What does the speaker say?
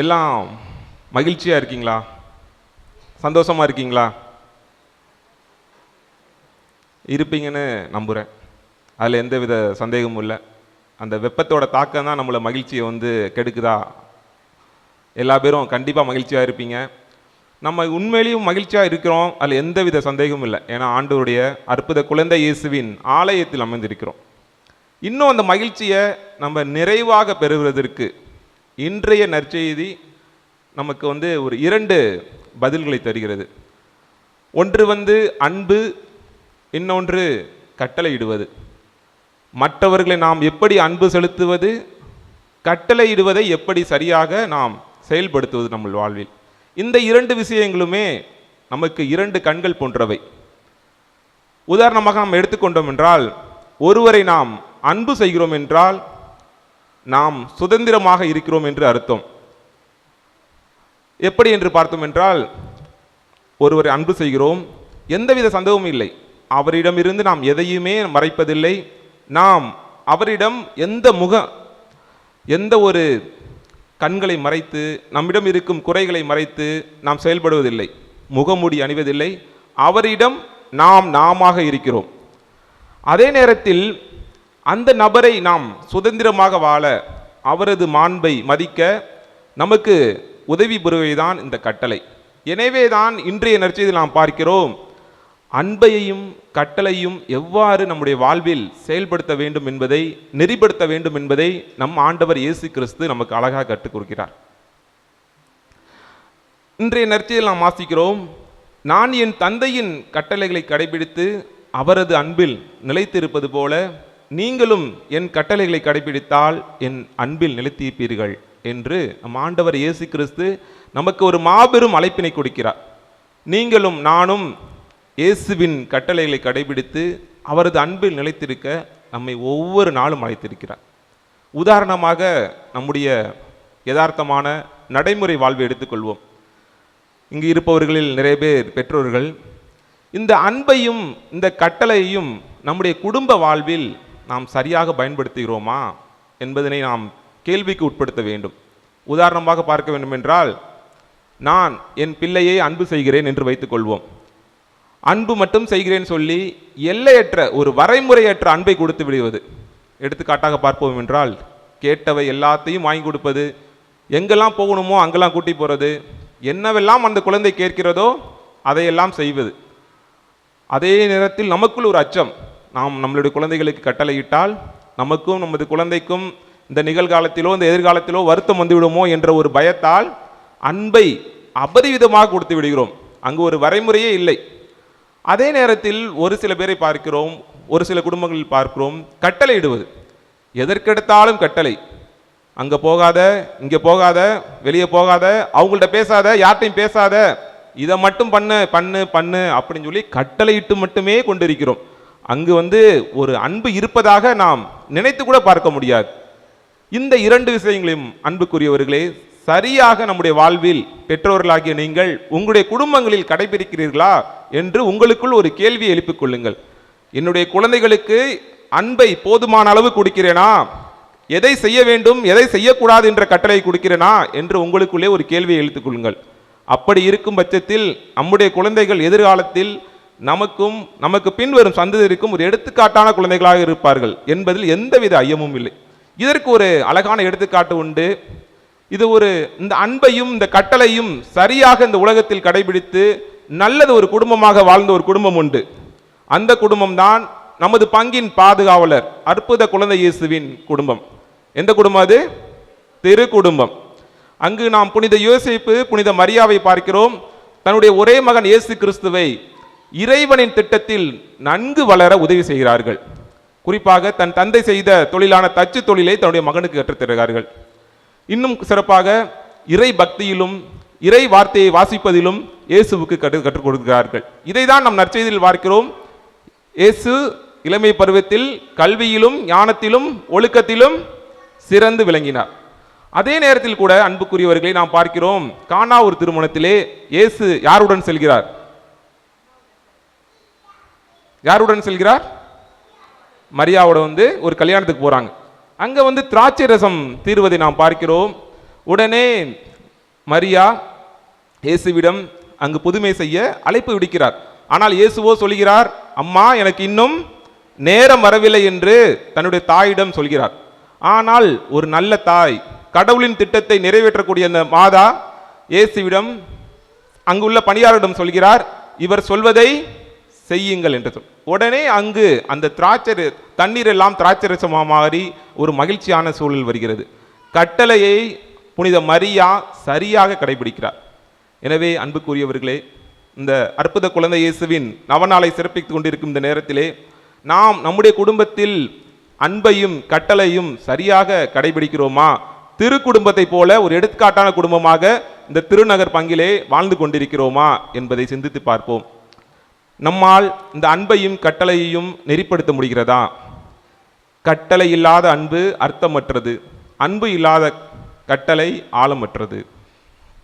எல்லாம் மகிழ்ச்சியாக இருக்கீங்களா? சந்தோஷமாக இருக்கீங்களா? இருப்பீங்கன்னு நம்புகிறேன் அதில் எந்த வித சந்தேகமும் இல்லை. அந்த வெப்பத்தோட தாக்கம் தான் நம்மளை மகிழ்ச்சியை வந்து கெடுக்குதா? எல்லா பேரும் கண்டிப்பாக மகிழ்ச்சியாக இருப்பீங்க. நம்ம உண்மையிலேயும் மகிழ்ச்சியாக இருக்கிறோம். அதில் எந்த வித சந்தேகமும் இல்லை. ஏன்னா ஆண்டவருடைய அற்புத குழந்தை இயேசுவின் ஆலயத்தில் அமைந்திருக்கிறோம் இன்னும் அந்த மகிழ்ச்சியை நம்ம நிறைவாக பெறுவதற்கு இன்றைய நற்செய்தி நமக்கு வந்து ஒரு இரண்டு பதில்களை தருகிறது. ஒன்று வந்து அன்பு இன்னொன்று கட்டளையிடுவது. மற்றவர்களை நாம் எப்படி அன்பு செலுத்துவது கட்டளையிடுவதை எப்படி சரியாக நாம் செயல்படுத்துவது நம்ம வாழ்வில். இந்த இரண்டு விஷயங்களுமே நமக்கு இரண்டு கண்கள் போன்றவை. உதாரணமாக நாம் எடுத்துக்கொண்டோம் என்றால் ஒருவரை நாம் அன்பு செய்கிறோம் என்றால் நாம் சுதந்திரமாக இருக்கிறோம் என்று அர்த்தம். எப்படி என்று பார்த்தோம் என்றால் ஒருவரை அன்பு செய்கிறோம் எந்தவித சந்தேகமும் இல்லை. அவரிடமிருந்து நாம் எதையுமே மறைப்பதில்லை. நாம் அவரிடம் எந்த முக எந்த ஒரு கண்களை மறைத்து நம்மிடம் இருக்கும் குறைகளை மறைத்து நாம் செயல்படுவதில்லை. முகமூடி அணிவதில்லை. அவரிடம் நாம் நாமாக இருக்கிறோம். அதே நேரத்தில் அந்த நபரை நாம் சுதந்திரமாக வாழ அவரது மாண்பை மதிக்க நமக்கு உதவி புரிவைதான் இந்த கட்டளை. எனவே தான் இன்றைய நற்செய்தியில் நாம் பார்க்கிறோம் அன்பையையும் கட்டளையும் எவ்வாறு நம்முடைய வாழ்வில் செயல்படுத்த வேண்டும் என்பதை நெறிப்படுத்த வேண்டும் என்பதை நம் ஆண்டவர் இயேசு கிறிஸ்து நமக்கு அழகாக கற்றுக் கொடுக்கிறார். இன்றைய நற்செய்தியில் நாம் வாசிக்கிறோம் நான் என் தந்தையின் கட்டளைகளை கடைபிடித்து அவரது அன்பில் நிலைத்திருப்பது போல நீங்களும் என் கட்டளைகளை கடைபிடித்தால் என் அன்பில் நிலைத்திருப்பீர்கள் என்று நம் ஆண்டவர் இயேசு கிறிஸ்து நமக்கு ஒரு மாபெரும் அழைப்பினை கொடுக்கிறார். நீங்களும் நானும் இயேசுவின் கட்டளைகளை கடைபிடித்து அவரது அன்பில் நிலைத்திருக்க நம்மை ஒவ்வொரு நாளும் அழைத்திருக்கிறார். உதாரணமாக நம்முடைய யதார்த்தமான நடைமுறை வாழ்வை எடுத்துக்கொள்வோம். இங்கு இருப்பவர்களில் நிறைய பேர் பெற்றோர்கள் இந்த அன்பையும் இந்த கட்டளையையும் நம்முடைய குடும்ப வாழ்வில் நாம் சரியாக பயன்படுத்துகிறோமா என்பதனை நாம் கேள்விக்கு உட்படுத்த வேண்டும். உதாரணமாக பார்க்க வேண்டுமென்றால் நான் என் பிள்ளையை அன்பு செய்கிறேன் என்று வைத்துக்கொள்வோம். அன்பு மட்டும் செய்கிறேன் சொல்லி எல்லையற்ற ஒரு வரைமுறையற்ற அன்பை கொடுத்து விடுவது. எடுத்துக்காட்டாக பார்ப்போம் என்றால் கேட்டவை எல்லாத்தையும் வாங்கி கொடுப்பது எங்கெல்லாம் போகணுமோ அங்கெல்லாம் கூட்டி போகிறது என்னவெல்லாம் அந்த குழந்தை கேட்கிறதோ அதையெல்லாம் செய்வது. அதே நேரத்தில் நமக்குள் ஒரு அச்சம் நாம் நம்மளுடைய குழந்தைகளுக்கு கட்டளையிட்டால் நமக்கும் நமது குழந்தைக்கும் இந்த நிகழ்காலத்திலோ இந்த எதிர்காலத்திலோ வருத்தம் வந்துவிடுமோ என்ற ஒரு பயத்தால் அன்பை அபரிவிதமாக கொடுத்து விடுகிறோம். அங்கு ஒரு வரைமுறையே இல்லை. அதே நேரத்தில் ஒரு சில பேரை பார்க்கிறோம் ஒரு சில குடும்பங்களில் பார்க்கிறோம் கட்டளையிடுவது. எதற்கெடுத்தாலும் கட்டளை. அங்கே போகாத இங்கே போகாத வெளியே போகாத அவங்கள்ட்ட பேசாத யார்ட்டையும் பேசாத இதை மட்டும் பண்ணு பண்ணு பண்ணு அப்படின்னு சொல்லி கட்டளையிட்டு மட்டுமே கொண்டிருக்கிறோம். அங்கு வந்து ஒரு அன்பு இருப்பதாக நாம் நினைத்து கூட பார்க்க முடியாது. இந்த இரண்டு விஷயங்களையும் அன்புக்குரியவர்களே சரியாக நம்முடைய வாழ்வில் பெற்றோர்களாகிய நீங்கள் உங்களுடைய குடும்பங்களில் கடைபிடிக்கிறீர்களா என்று உங்களுக்குள் ஒரு கேள்வியை எழுப்பிக் கொள்ளுங்கள். என்னுடைய குழந்தைகளுக்கு அன்பை போதுமான அளவு கொடுக்கிறேனா? எதை செய்ய வேண்டும் எதை செய்யக்கூடாது என்ற கட்டளை கொடுக்கிறேனா? என்று உங்களுக்குள்ளே ஒரு கேள்வியை எழுத்துக் கொள்ளுங்கள். அப்படி இருக்கும் பட்சத்தில் நம்முடைய குழந்தைகள் எதிர்காலத்தில் நமக்கும் நமக்கு பின்வரும் சந்ததியருக்கும் ஒரு எடுத்துக்காட்டான குழந்தைகளாக இருப்பார்கள் என்பதில் எந்தவித ஐயமும் இல்லை. இதற்கு ஒரு அழகான எடுத்துக்காட்டு உண்டு. இது ஒரு இந்த அன்பையும் இந்த கட்டளையும் சரியாக இந்த உலகத்தில் கடைபிடித்து நல்லது ஒரு குடும்பமாக வாழ்ந்த ஒரு குடும்பம் உண்டு. அந்த குடும்பம் தான் நமது பங்கின் பாதுகாவலர் அற்புத குழந்தை இயேசுவின் குடும்பம். எந்த குடும்பம் அது? திரு குடும்பம். அங்கு நாம் புனித யோசிப்பு புனித மரியாவை பார்க்கிறோம். தன்னுடைய ஒரே மகன் இயேசு கிறிஸ்துவை இறைவனின் திட்டத்தில் நன்கு வளர உதவி செய்கிறார்கள். குறிப்பாக தன் தந்தை செய்த தொழிலான தச்சு தொழிலை தன்னுடைய மகனுக்கு கற்றுத்தருகிறார்கள் இன்னும் சிறப்பாக இறை பக்தியிலும் இறை வார்த்தையை வாசிப்பதிலும் இயேசுவுக்கு கற்று கற்றுக் கொடுக்கிறார்கள். இதை தான் நம் நற்செய்தியில் பார்க்கிறோம். இயேசு இளமை பருவத்தில் கல்வியிலும் ஞானத்திலும் ஒழுக்கத்திலும் சிறந்து விளங்கினார். அதே நேரத்தில் கூட அன்புக்குரியவர்களை நாம் பார்க்கிறோம். கானா ஒரு திருமணத்திலே இயேசு யாருடன் செல்கிறார்? யாருடன் செல்கிறார்? மரியாவோட வந்து ஒரு கல்யாணத்துக்கு போகிறாங்க அங்கே வந்து திராட்சை ரசம் தீர்வதை நாம் பார்க்கிறோம். உடனே மரியா இயேசுவிடம் அங்கு புதுமை செய்ய அழைப்பு விடுக்கிறார். ஆனால் இயேசுவோ சொல்கிறார் அம்மா எனக்கு இன்னும் நேரம் வரவில்லை என்று தன்னுடைய தாயிடம் சொல்கிறார். ஆனால் ஒரு நல்ல தாய் கடவுளின் திட்டத்தை நிறைவேற்றக்கூடிய அந்த மாதா இயேசுவிடம் அங்குள்ள பணியாளரிடம் சொல்கிறார் இவர் சொல்வதை செய்யுங்கள் என்று சொல். உடனே அங்கு அந்த திராட்சை தண்ணீர் எல்லாம் திராட்சை ரசமாக மாறி ஒரு மகிழ்ச்சியான சூழல் வருகிறது. கட்டளையை புனித மரியா சரியாக கடைபிடிக்கிறார். எனவே அன்புக்குரியவர்களே இந்த அற்புத குழந்தை இயேசுவின் நவநாளை சிறப்பித்துக் கொண்டிருக்கும் இந்த நேரத்திலே நாம் நம்முடைய குடும்பத்தில் அன்பையும் கட்டளையும் சரியாக கடைபிடிக்கிறோமா? திரு குடும்பத்தை போல ஒரு எடுத்துக்காட்டான குடும்பமாக இந்த திருநகர் பங்கிலே வாழ்ந்து கொண்டிருக்கிறோமா என்பதை சிந்தித்து பார்ப்போம். நம்மால் இந்த அன்பையும் கட்டளையையும் நெறிப்படுத்த முடிகிறதா? கட்டளை இல்லாத அன்பு அர்த்தமற்றது. அன்பு இல்லாத கட்டளை ஆழமற்றது.